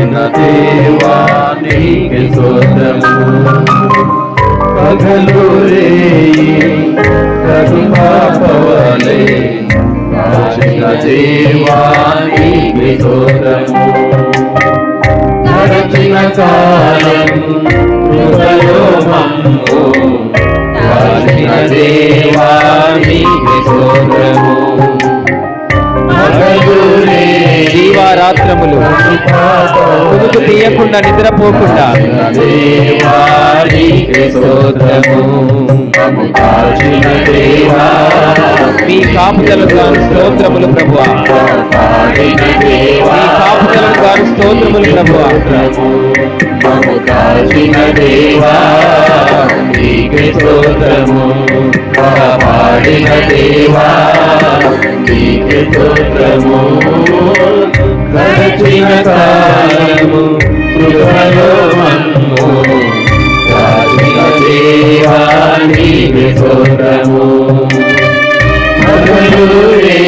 కలిగిన దేవా నీకి సోదము పగలు రే కరుణాపవలే కాచిన దేవా నీకి సోదము గడచిన కాలం హృదయోమము కాచిన దేవా నీకి సోదము పగలు రే దీవారాత్రములు కుదుకు తీయకుండా నిద్రపోకుండా. మీ కాపుదలకు గాను స్తోత్రములు ప్రభువా. మీ కాపుదలకు గాను స్తోత్రములు ప్రభువా. దేవా స్తోత్రము దేవా స్తోత్రము గడచిన కాలము కృపలో మన్ను కాచిన దేవా నీకే స్తోత్రము మధురే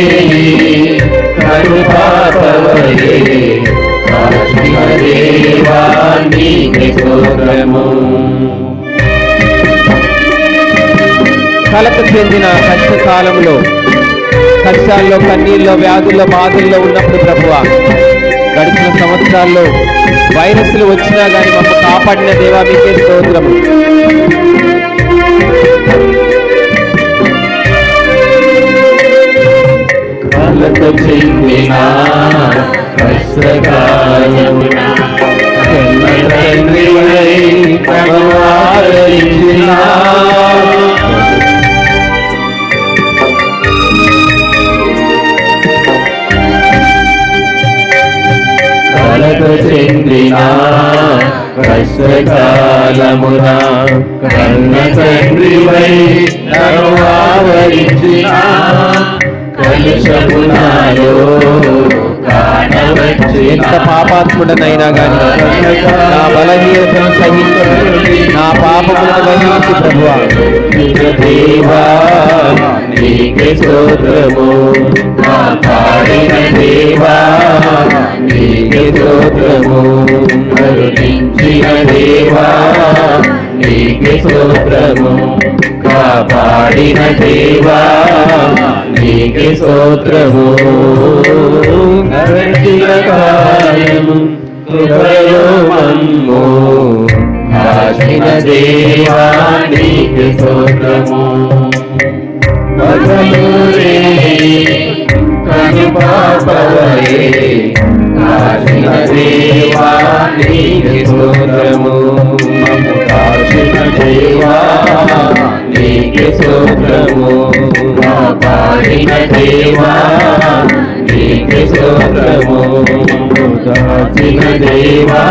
కరుపాపవలే కాచిన దేవా చెందిన కష్టకాలంలో కష్టాల్లో కన్నీళ్ళలో వ్యాధుల్లో బాధల్లో ఉన్నప్పుడు ప్రభువా గడిచిన సంవత్సరాల్లో వైరస్లు వచ్చినా కానీ మమ్మల్ని కాపాడిన దేవా మీకే స్తోత్రము. కలత చెందిన కష్టకాలమున చెందిన కష్టకాలమున కన్న తండ్రివై నరువావరించిన కలుషమునాలో కానవచ్చిన. ఎంత పాపాత్ముడనైనా గాని నా బలహీనతను సహించి నా పాపములను వహించి ప్రభువా. దేవా నీకే స్తోత్రము. కాపాడిన దేవా నీకే స్తోత్రము. కరుణించిన దేవా నీకే స్తోత్రము కాపాడిన దేవా నీకే స్తోత్రము నరచిన కాయము కృపలో మమ్ము కాచిన దేవా నీకే స్తోత్రము పగలురే కనుపాపవలే కాచిన దేవా నీకే స్తోత్రము. మమ్ము దేవా నీకే స్తోత్రము. కాపాడిన దేవా నీకే స్తోత్రము మమ్ము దేవా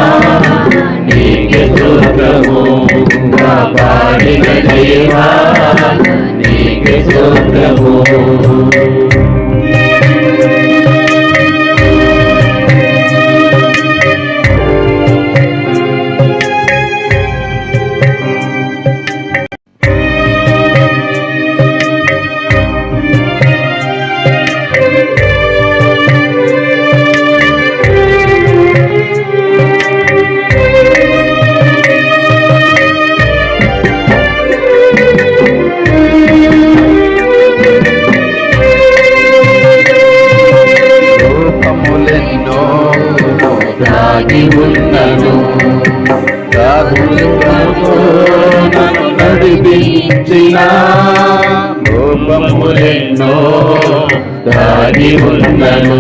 నీకే స్తోత్రము కాపాడిన దేవా స్తోత్రము. నడిపించిన రూపములెన్నో దాగి ఉన్నను.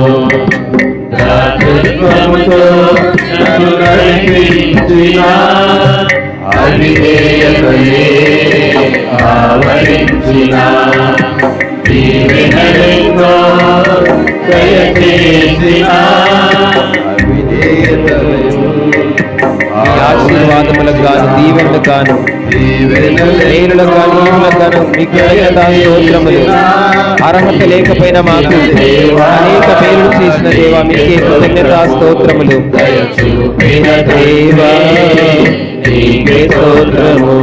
దాతృత్వముతో నన్ను నడిపించిన అవిధేయతయే ఆవరించిన. దీవెనలెన్నో దయచేసిన ఆశీర్వాదములకు గాను దీవెనలకు గాను మేలులకు గాను ఈవులకు గాను మీకు కృతజ్ఞతా స్తోత్రములు అర్హత లేకపోయినా మాకు అనేక పేర్లు చేసిన దేవా మీకే కృతజ్ఞత స్తోత్రములు. దేవా నీకే స్తోత్రము.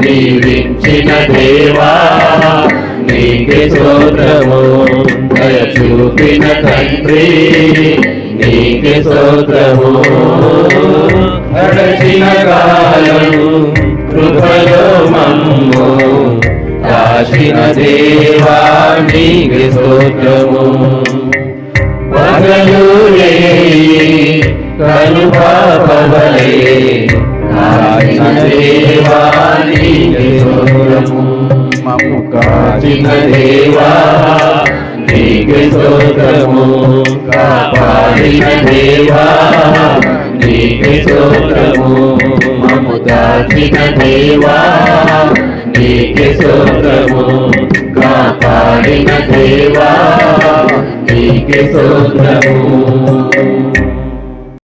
దీవించిన దేవా నీకే స్తోత్రము. దయ చూపిన తండ్రి నీకే స్తోత్రము. గడచిన కాలము కృపలో మమ్ము దాచిన దేవా స్తోత్రము. పగలు కను పాపవలే కాచిన దేవా స్తోత్రము. మమ్ము కాచిన దేవా నీకే స్తోత్రము. కాపాడిన దేవా నీకే స్తోత్రము మము దాచిన దేవా. నీకే స్తోత్రము కాపాడిన దేవా. నీకే స్తోత్రము